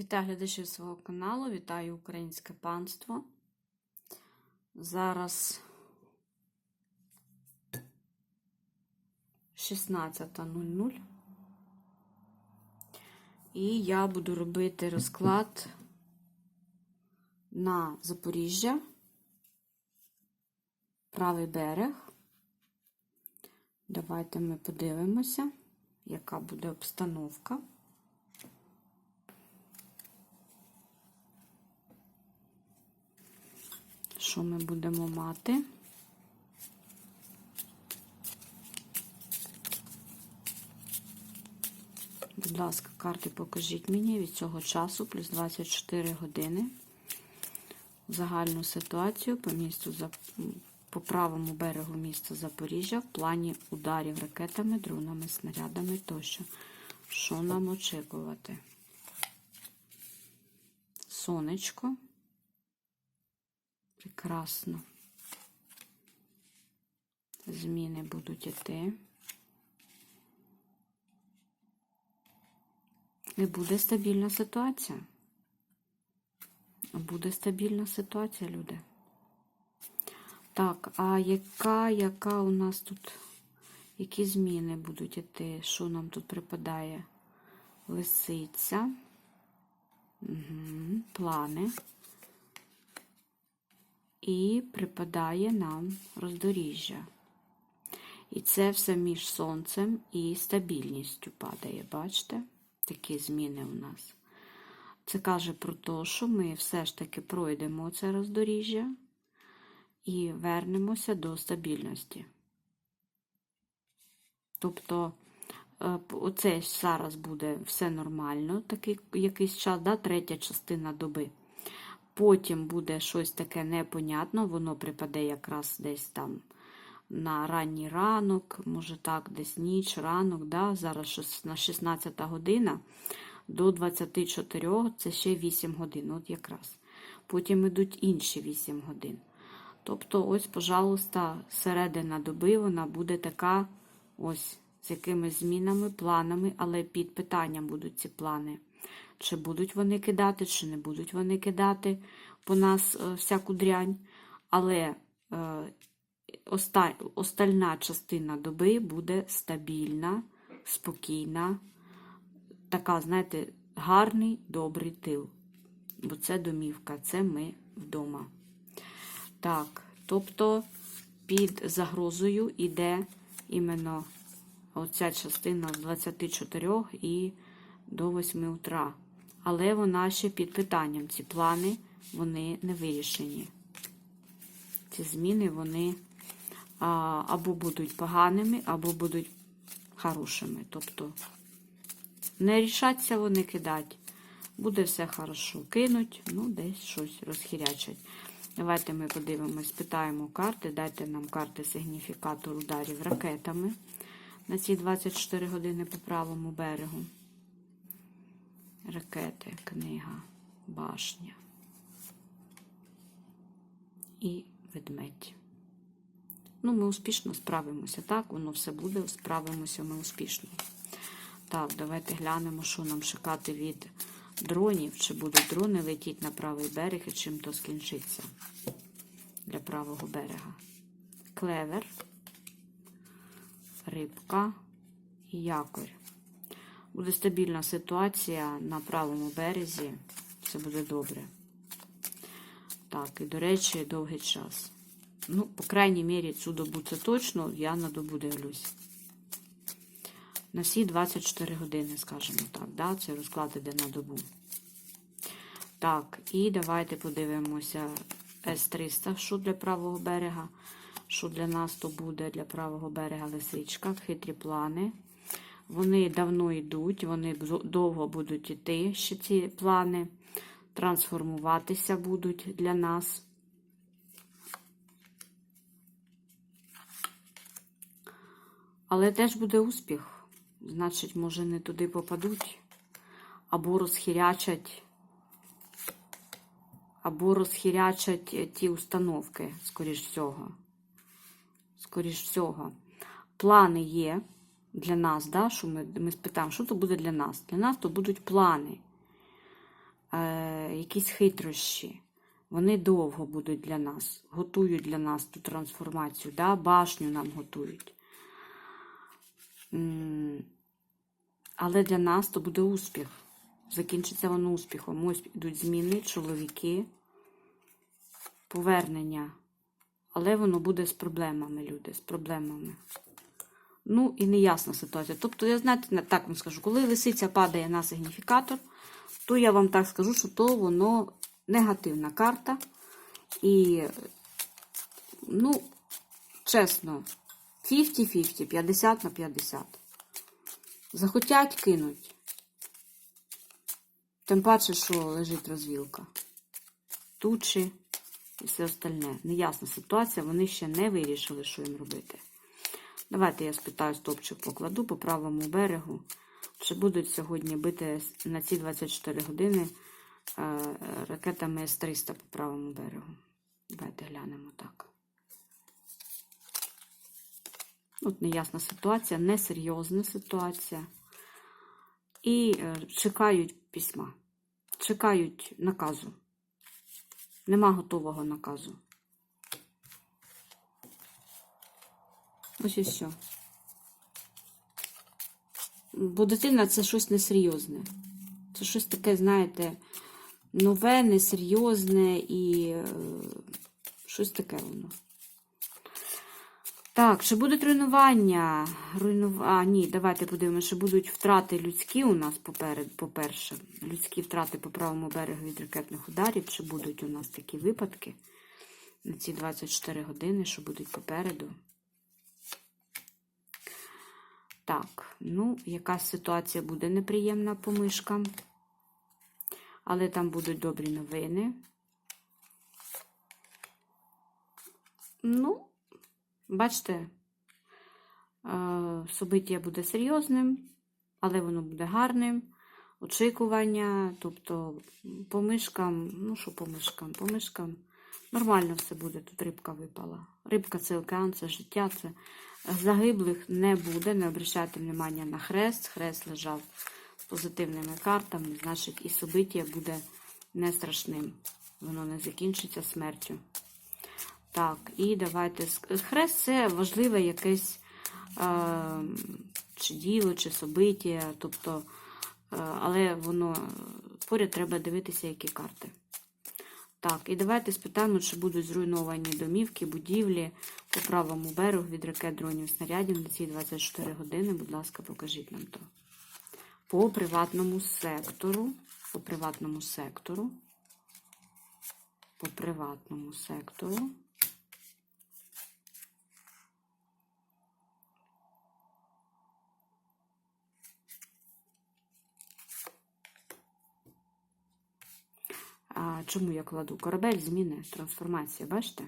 Вітаю глядачів свого каналу, вітаю українське панство. Зараз 16.00. І я буду робити розклад на Запоріжжя, правий берег. Давайте ми подивимося, яка буде обстановка. Що ми будемо мати? Будь ласка, карти покажіть мені від цього часу, плюс 24 години. Загальну ситуацію по місту по правому берегу міста Запоріжжя в плані ударів ракетами, дронами, снарядами тощо. Що нам очікувати? Сонечко. Прекрасно. Зміни будуть іти. І буде стабільна ситуація. Буде стабільна ситуація, люди. Так, а яка, яка у нас тут, які зміни будуть іти? Що нам тут припадає? Лисиця. Угу, Плани. І припадає нам роздоріжжя. І це все між сонцем і стабільністю падає, бачите? Такі зміни у нас. Це каже про те, що ми все ж таки пройдемо це роздоріжжя і вернемося до стабільності. Тобто, оце зараз буде все нормально, такий якийсь час, да, третя частина доби. Потім буде щось таке непонятно, воно припаде якраз десь там на ранній ранок, може так, десь ніч, ранок. да, Зараз на 16 година до 24 це ще 8 годин. от якраз. Потім йдуть інші 8 годин. Тобто, ось, пожалуйста, середина доби вона буде така, ось, з якимись змінами, планами, але під питанням будуть ці плани. Чи будуть вони кидати, чи не будуть вони кидати по нас е, всяку дрянь. Але е, остальна частина доби буде стабільна, спокійна, така, знаєте, гарний, добрий тил. Бо це домівка, це ми вдома. Так, тобто під загрозою йде іменно оця частина з 24 і до 8 утра. Але вона ще під питанням. Ці плани, вони не вирішені. Ці зміни, вони а, або будуть поганими, або будуть хорошими. Тобто, не рішаться вони кидати. Буде все хорошо. Кинуть, ну, десь щось розхірячать. Давайте ми подивимось, питаємо карти. Дайте нам карти сигніфікатор ударів ракетами на ці 24 години по правому берегу. Ракети, книга, башня і ведмедь. Ну, ми успішно справимося, так? Воно все буде, справимося ми успішно. Так, давайте глянемо, що нам шукати від дронів. Чи будуть дрони летіти на правий берег і чим то скінчиться для правого берега. Клевер, рибка і якорь. Буде стабільна ситуація на правому березі. Все буде добре. Так, і, до речі, довгий час. Ну, по крайній мірі, цю добу це точно, я на добу дивлюсь. На всі 24 години, скажімо так, да? це розклад іде на добу. Так, і давайте подивимося С-300, що для правого берега. Що для нас то буде для правого берега лисичка, хитрі плани. Вони давно йдуть, вони довго будуть йти ще ці плани, трансформуватися будуть для нас. Але теж буде успіх. Значить, може, не туди попадуть, або розхірячать, або розхірячать ті установки, скоріш всього. Скоріш всього. Плани є для нас, да, що ми ми спитаємо, що то буде для нас? Для нас то будуть плани. е, якісь хитрощі. Вони довго будуть для нас, готують для нас ту трансформацію, да? башню нам готують. Але для нас то буде успіх. Закінчиться воно успіхом. Ось йдуть зміни, чоловіки, повернення. Але воно буде з проблемами, люди, з проблемами. Ну і неясна ситуація. Тобто, я знаєте, так вам скажу, коли лисиця падає на сигніфікатор, то я вам так скажу, що то воно негативна карта. І, ну, чесно, 50-50, 50 на 50. Захотять кинуть. Тим паче, що лежить розвілка. Тучі і все остальне. Неясна ситуація, вони ще не вирішили, що їм робити. Давайте я спитаю стопчик покладу по правому берегу. Чи будуть сьогодні бити на ці 24 години е, ракетами С-300 по правому берегу? Давайте глянемо так. От неясна ситуація, несерйозна ситуація. І е, чекають письма, чекають наказу. Нема готового наказу. Ось і все. Бо дитина це щось несерйозне. Це щось таке, знаєте, нове, несерйозне і е, щось таке воно. Так, чи будуть руйнування? Руйнува... А, ні, давайте подивимося, чи будуть втрати людські у нас поперед, по-перше. Людські втрати по правому берегу від ракетних ударів. Чи будуть у нас такі випадки на ці 24 години, що будуть попереду? Так, ну, якась ситуація буде неприємна по мишкам. Але там будуть добрі новини. Ну, бачите, е, собиття буде серйозним, але воно буде гарним. Очікування, тобто по мишкам, ну що по мишкам? По мишкам нормально все буде. Тут рибка випала. Рибка це океан, це життя, це загиблих не буде. Не обращайте внимання на хрест. Хрест лежав з позитивними картами, значить, і собиття буде не страшним. Воно не закінчиться смертю. Так, і давайте. Хрест це важливе якесь е, чи діло, чи собиття, тобто, е, але воно поряд треба дивитися, які карти. Так, і давайте спитаємо, чи будуть зруйновані домівки, будівлі по правому берегу від ракет дронів снарядів на ці 24 години. Будь ласка, покажіть нам то. По приватному сектору. По приватному сектору. По приватному сектору. А, чому я кладу? Корабель, зміни, трансформація, бачите?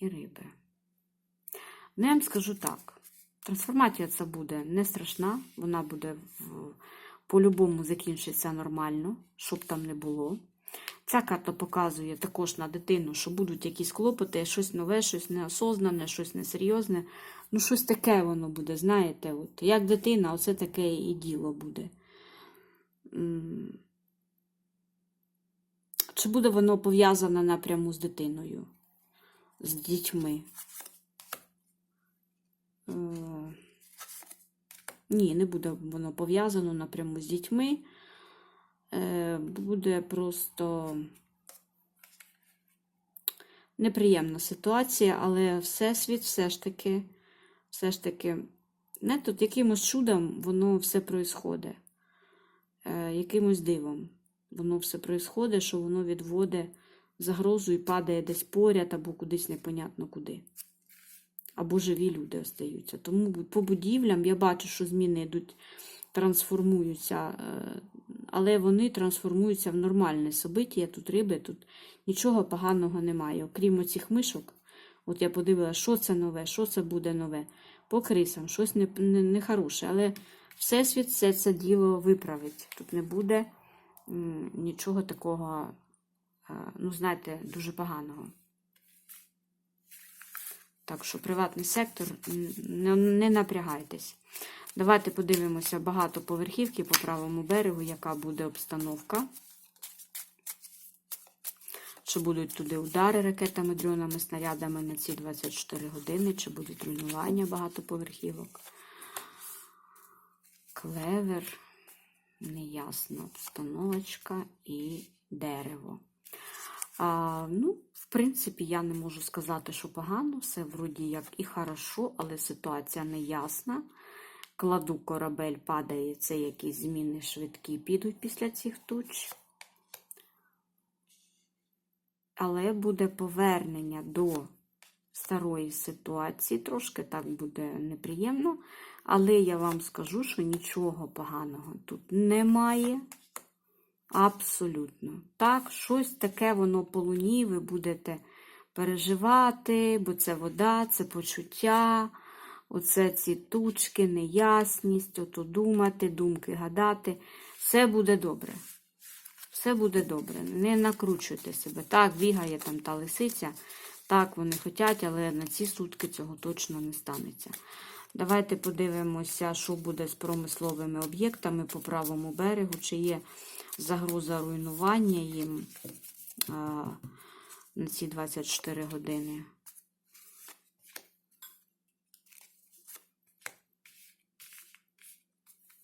І риби. Ну, я вам скажу так. Трансформація це буде не страшна, вона буде по-любому закінчиться нормально, щоб там не було. Ця карта показує також на дитину, що будуть якісь клопоти, щось нове, щось неосознане, щось несерйозне. Ну, щось таке воно буде, знаєте, от, як дитина, оце таке і діло буде. Чи буде воно пов'язане напряму з дитиною, з дітьми? Е, Ні, не буде воно пов'язано напряму з дітьми. Е, Буде просто неприємна ситуація, але Всесвіт все ж таки, все ж таки, не тут якимось чудом воно все происходить якимось дивом. Воно все происходить, що воно відводить загрозу і падає десь поряд, або кудись непонятно куди. Або живі люди остаються. Тому по будівлям я бачу, що зміни йдуть, трансформуються, е, але вони трансформуються в нормальне собиття. Тут риби, тут нічого поганого немає. Окрім оцих мишок, от я подивилася, що це нове, що це буде нове. По крисам, щось нехороше. Не, не але Всесвіт все це діло виправить. Тут не буде нічого такого, е, ну, знаєте, дуже поганого. Так що приватний сектор не, напрягайтесь. Давайте подивимося багатоповерхівки по правому берегу, яка буде обстановка. Чи будуть туди удари ракетами, дронами, снарядами на ці 24 години, чи будуть руйнування багатоповерхівок. Клевер, неясна обстановочка і дерево. А, ну, в принципі, я не можу сказати, що погано, все вроді як і хорошо, але ситуація неясна. Кладу корабель, падає, це якісь зміни швидкі підуть після цих туч. Але буде повернення до старої ситуації. Трошки так буде неприємно. Але я вам скажу, що нічого поганого тут немає. Абсолютно. Так, щось таке воно по луні, ви будете переживати, бо це вода, це почуття, оце ці тучки, неясність, ото думати, думки гадати. Все буде добре. Все буде добре. Не накручуйте себе. Так, бігає там та лисиця. Так, вони хочуть, але на ці сутки цього точно не станеться. Давайте подивимося, що буде з промисловими об'єктами по правому берегу, чи є загроза руйнування їм на ці 24 години.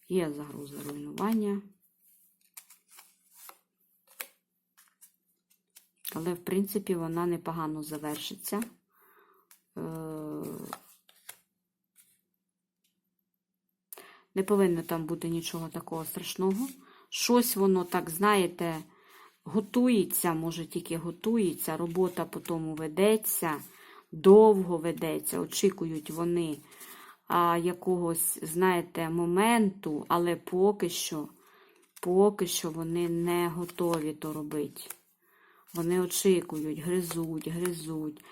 Є загроза руйнування. Але, в принципі, вона непогано завершиться. Е, Не повинно там бути нічого такого страшного. Щось воно, так, знаєте, готується, може тільки готується, робота по тому ведеться, довго ведеться, очікують вони а, якогось, знаєте, моменту, але поки що, поки що вони не готові то робити. Вони очікують, гризуть, гризуть.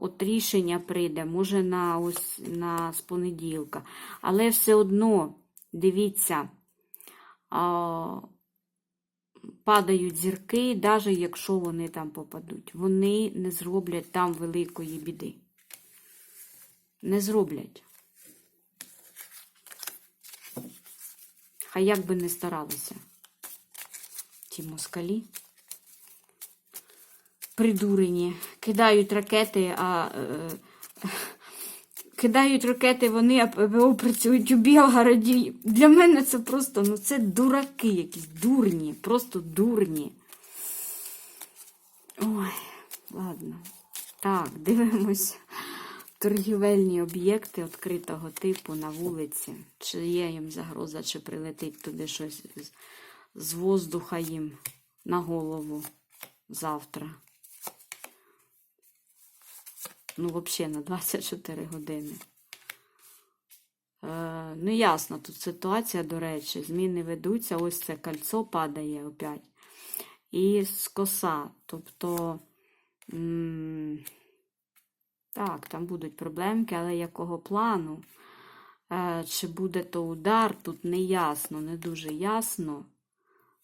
От рішення прийде, може, на ось на з понеділка. Але все одно, дивіться, а, падають зірки, навіть якщо вони там попадуть. Вони не зроблять там великої біди. Не зроблять. Хай як би не старалися. Ті москалі придурені, кидають ракети, а е, кидають ракети вони, а ПВО працюють у Білгороді. Для мене це просто, ну це дураки якісь, дурні, просто дурні. Ой, ладно. Так, дивимось. Торгівельні об'єкти відкритого типу на вулиці. Чи є їм загроза, чи прилетить туди щось з, воздуха їм на голову завтра. Ну, взагалі, на 24 години. Е, ну, ясно, тут ситуація, до речі, зміни ведуться. Ось це кольцо падає опять. І з коса. Тобто, м так, там будуть проблемки, але якого плану? Е, чи буде то удар, тут не ясно, не дуже ясно.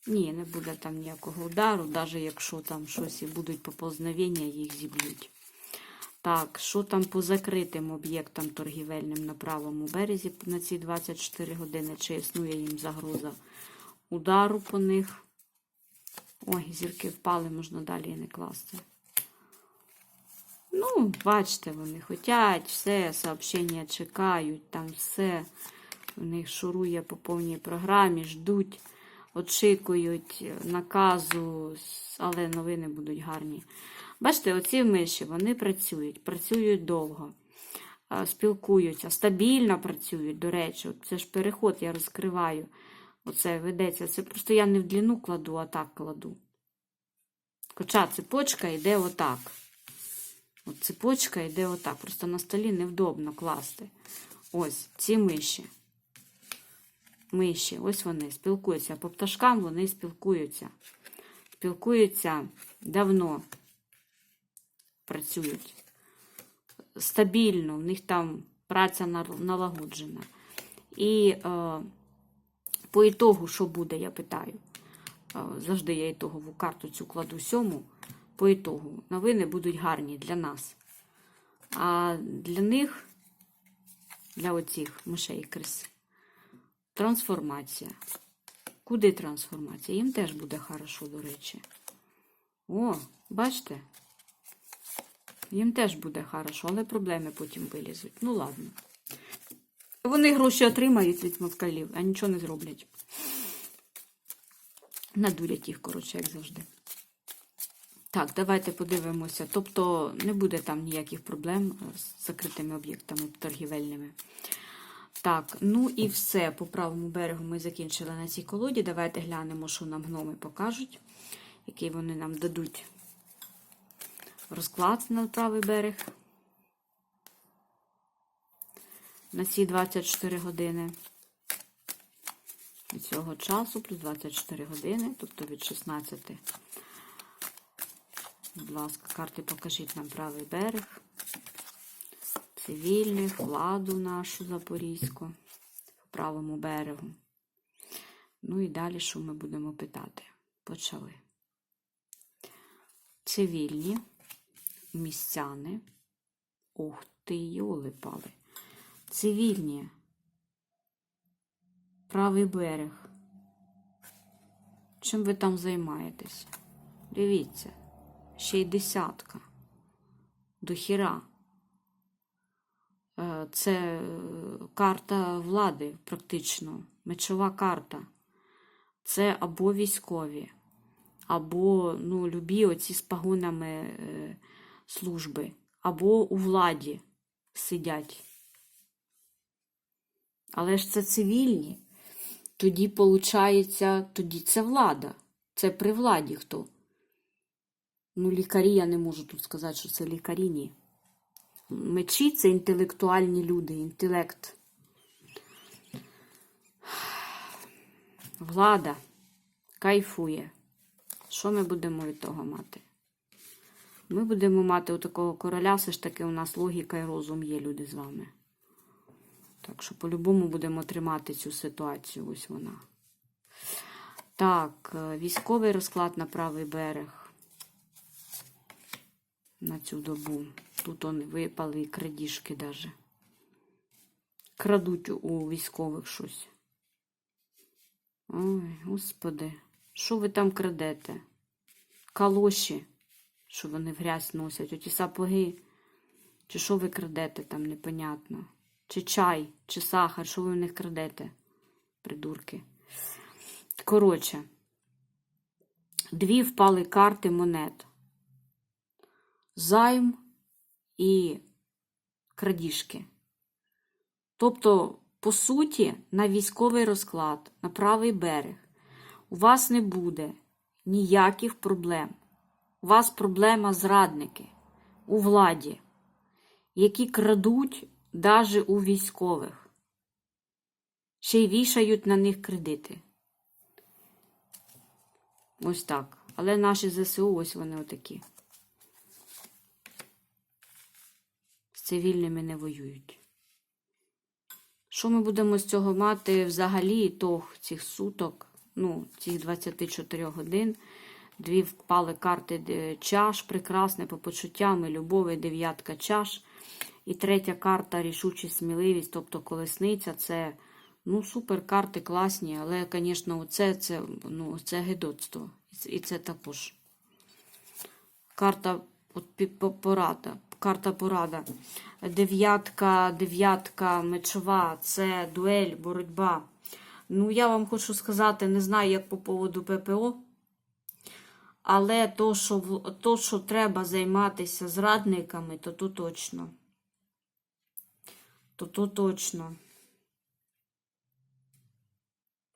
Ні, не буде там ніякого удару, навіть якщо там щось і будуть поповзновення, їх зіб'ють. Так, що там по закритим об'єктам торгівельним на правому березі на ці 24 години? Чи існує їм загроза удару по них? Ой, зірки впали, можна далі не класти. Ну, бачите, вони хотять, все, сообщення чекають, там все. У них шурує по повній програмі, ждуть, очікують наказу, але новини будуть гарні. Бачите, оці миші, вони працюють, працюють довго, спілкуються, стабільно працюють, до речі, це ж переход я розкриваю. Оце ведеться. Це просто я не в длину кладу, а так кладу. Хоча цепочка йде отак. От цепочка йде отак. Просто на столі невдобно класти. Ось ці миші. Миші, ось вони спілкуються. По пташкам вони спілкуються. Спілкуються давно працюють. Стабільно, в них там праця налагоджена. І е, по ітогу, що буде, я питаю. Е, завжди я ітогову карту цю кладу сьому. По ітогу новини будуть гарні для нас. А для них, для оцих мишей крис, трансформація. Куди трансформація? Їм теж буде хорошо, до речі. О, бачите? Їм теж буде хорошо, але проблеми потім вилізуть. Ну ладно. Вони гроші отримають від москалів, а нічого не зроблять. Надурять їх, коротше, як завжди. Так, давайте подивимося. Тобто не буде там ніяких проблем з закритими об'єктами торгівельними. Так, ну і все. По правому берегу ми закінчили на цій колоді. Давайте глянемо, що нам гноми покажуть, який вони нам дадуть розклад на правий берег. На ці 24 години. Від цього часу плюс 24 години, тобто від 16. Будь ласка, карти покажіть нам правий берег, цивільних, владу нашу запорізьку, по правому берегу. Ну і далі, що ми будемо питати? Почали. Цивільні, містяни. Ух ти, йоли пали. Цивільні. Правий берег. Чим ви там займаєтесь? Дивіться, ще й десятка. До хіра. Е, Це е, карта влади, практично, мечова карта. Це або військові, або ну, любі оці з погонами е, служби, або у владі сидять. Але ж це цивільні. Тоді, виходить, тоді це влада. Це при владі хто. Ну, лікарі я не можу тут сказати, що це лікарі, ні. Мечі це інтелектуальні люди, інтелект. Влада кайфує. Що ми будемо від того мати? Ми будемо мати у такого короля, все ж таки у нас логіка і розум є, люди з вами. Так що по-любому будемо тримати цю ситуацію. Ось вона. Так, е, військовий розклад на правий берег. На цю добу. Тут вони випали і крадіжки даже. Крадуть у військових щось. Ой, господи, що ви там крадете? Калоші, що вони в грязь носять, оті сапоги. Чи що ви крадете там, непонятно. Чи чай, чи сахар, що ви в них крадете, придурки. Коротше, дві впали карти монет. Займ і крадіжки. Тобто, по суті, на військовий розклад, на правий берег, у вас не буде ніяких проблем. У вас проблема зрадники у владі, які крадуть даже у військових. Ще й вішають на них кредити. Ось так. Але наші ЗСУ, ось вони отакі. З цивільними не воюють. Що ми будемо з цього мати взагалі ітог цих суток, ну, цих 24 годин? Дві впали карти е, чаш, прекрасне по почуттям і любові, дев'ятка чаш. І третя карта рішучість, сміливість, тобто колесниця, це ну, супер карти класні, але, звісно, оце, це, ну, це гидоцтво. І це також. Карта порада. Карта порада. Дев'ятка, дев'ятка мечова, це дуель, боротьба. Ну, я вам хочу сказати, не знаю, як по поводу ППО. Але то, що, то, що треба займатися зрадниками, то то точно. То то точно.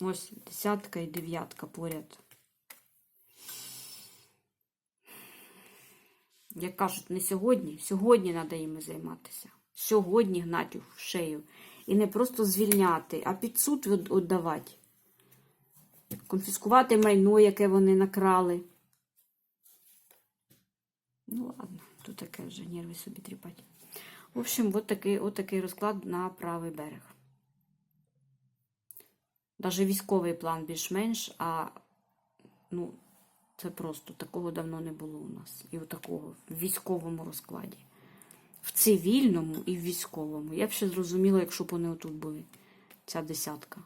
Ось десятка і дев'ятка поряд. Як кажуть, не сьогодні, сьогодні треба їми займатися. Сьогодні гнати в шею. І не просто звільняти, а під суд від- віддавати. Конфіскувати майно, яке вони накрали. Ну ладно, тут таке вже нерви собі тріпать. В общем, от такий, от такий розклад на правий берег. Даже військовий план більш-менш, а ну, це просто такого давно не було у нас. І от такого в військовому розкладі. в цивільному і в військовому. Я б ще зрозуміла, якщо б вони отут були. Ця десятка.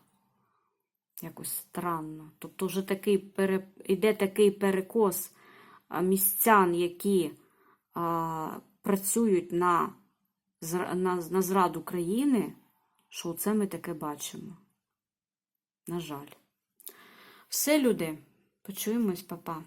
Якось странно. Тобто вже такий пере... іде такий перекос містян, які працюють на, на зраду країни, що це ми таке бачимо. На жаль. Все, люди, почуємось, папа.